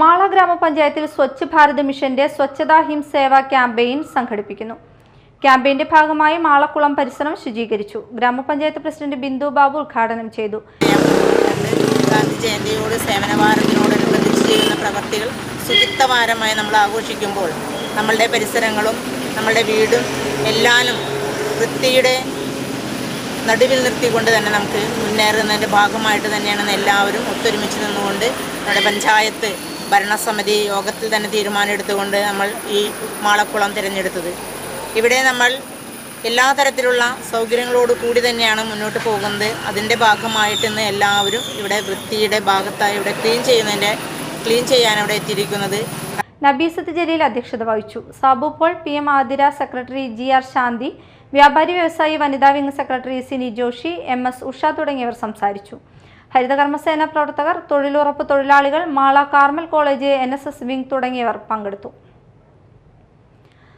മാള ഗ്രാമപഞ്ചായത്തിൽ സ്വച്ഛ് ഭാരത് മിഷന്റെ സ്വച്ഛതാ ഹിം സേവ ക്യാമ്പയിൻ സംഘടിപ്പിക്കുന്നു. ക്യാമ്പയിന്റെ ഭാഗമായി മാളക്കുളം പരിസരം ശുചീകരിച്ചു. ഗ്രാമപഞ്ചായത്ത് പ്രസിഡന്റ് ബിന്ദു ബാബു ഉദ്ഘാടനം ചെയ്തു. ഗാന്ധി ജയന്തിയോട് സേവനവാരത്തിനോടനുബന്ധിച്ച് ചെയ്യുന്ന പ്രവർത്തികൾ ശുചിത്വവാരമായി നമ്മൾ ആഘോഷിക്കുമ്പോൾ നമ്മളുടെ പരിസരങ്ങളും നമ്മളുടെ വീടും എല്ലാനും വൃത്തിയുടെ നടുവിൽ നിർത്തിക്കൊണ്ട് തന്നെ നമുക്ക് മുന്നേറുന്നതിന്റെ ഭാഗമായിട്ട് തന്നെയാണ് എല്ലാവരും ഒത്തൊരുമിച്ച് നിന്നുകൊണ്ട് നമ്മുടെ പഞ്ചായത്ത് ഭരണസമിതി യോഗത്തിൽ തന്നെ തീരുമാനമെടുത്തുകൊണ്ട് നമ്മൾ ഈ മാളക്കുളം തിരഞ്ഞെടുത്തത്. ഇവിടെ നമ്മൾ എല്ലാ തരത്തിലുള്ള സൗകര്യങ്ങളോട് കൂടി തന്നെയാണ് മുന്നോട്ട് പോകുന്നത്. അതിന്റെ ഭാഗമായിട്ട് ഇന്ന് എല്ലാവരും ഇവിടെ വൃത്തിയുടെ ഭാഗത്തായി ഇവിടെ ക്ലീൻ ചെയ്യുന്നതിന്റെ ക്ലീൻ ചെയ്യാൻ അവിടെ എത്തിയിരിക്കുന്നത്. നബീസത്ത് ജലീൽ അധ്യക്ഷത വഹിച്ചു. Sabu Paul P M Athira secretary G R Shanthi വ്യാപാരി വ്യവസായി വനിതാ wing secretary Sini Joshi M S Usha തുടങ്ങിയവർ സംസാരിച്ചു. ഹരിതകർമ്മസേന പ്രവർത്തകർ തൊഴിലുറപ്പ് തൊഴിലാളികൾ Mala Carmel college N S S wing തുടങ്ങിയവർ പങ്കെടുത്തു.